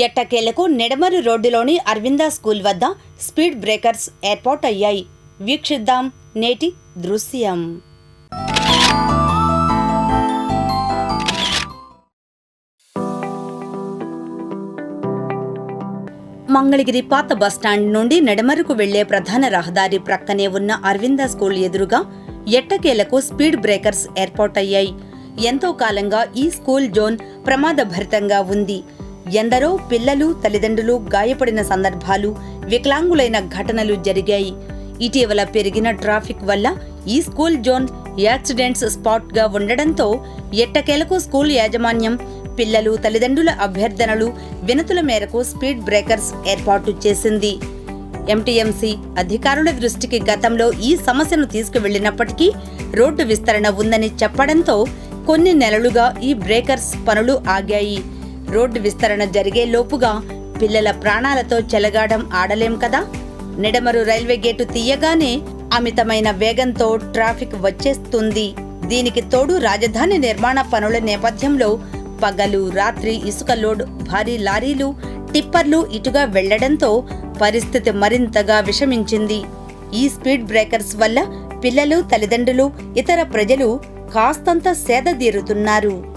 ఎట్టకేలకు నెడమరు రోడ్డులోని అరవిందా స్కూల్ వద్ద స్పీడ్ బ్రేకర్స్ ఏర్పాటయ్యాయి వీక్షిద్దాం నేటి దృశ్యం. మంగళగిరి పాత బస్టాండ్ నుండి నెడమరుకు వెళ్ళే ప్రధాన రహదారి ప్రక్కనే ఉన్న అరవింద స్కూల్ ఎదురుగా ఎట్టకేలకు స్పీడ్ బ్రేకర్స్ ఏర్పాటయ్యాయి. ఎంతో కాలంగా ఈ స్కూల్ జోన్ ప్రమాదభరితంగా ఉంది. ఎందరో పిల్లలు తల్లిదండ్రులు గాయపడిన సందర్భాలు వికలాంగులైన ఘటనలు జరిగాయి. ఇటీవల పెరిగిన ట్రాఫిక్ వల్ల ఈ స్కూల్ జోన్ యాక్సిడెంట్స్ స్పాట్గా ఉండడంతో ఎట్టకేలకు స్కూల్ యాజమాన్యం పిల్లలు తల్లిదండ్రుల అభ్యర్థనలు వినతుల మేరకు స్పీడ్ బ్రేకర్స్ ఏర్పాటు చేసింది. ఎంటీఎంసీ అధికారుల దృష్టికి గతంలో ఈ సమస్యను తీసుకువెళ్ళినప్పటికీ రోడ్డు విస్తరణ ఉందని చెప్పడంతో కొన్ని నెలలుగా ఈ బ్రేకర్స్ పనులు ఆగాయి. రోడ్డు విస్తరణ జరిగే లోపుగా పిల్లల ప్రాణాలతో చెలగాడం ఆడలేం కదా? నిడమరు రైల్వే గేటు తీయగానే అమితమైన వేగంతో ట్రాఫిక్ వచ్చేస్తుంది. దీనికి తోడు రాజధాని నిర్మాణ పనుల నేపథ్యంలో పగలు రాత్రి ఇసుక లోడ్ భారీ లారీలు టిప్పర్లు ఇటుగా వెళ్ళడంతో పరిస్థితి మరింతగా విషమించింది. ఈ స్పీడ్ బ్రేకర్స్ వల్ల పిల్లలు తల్లిదండ్రులు ఇతర ప్రజలు కాస్తంత సేదదీరుతున్నారు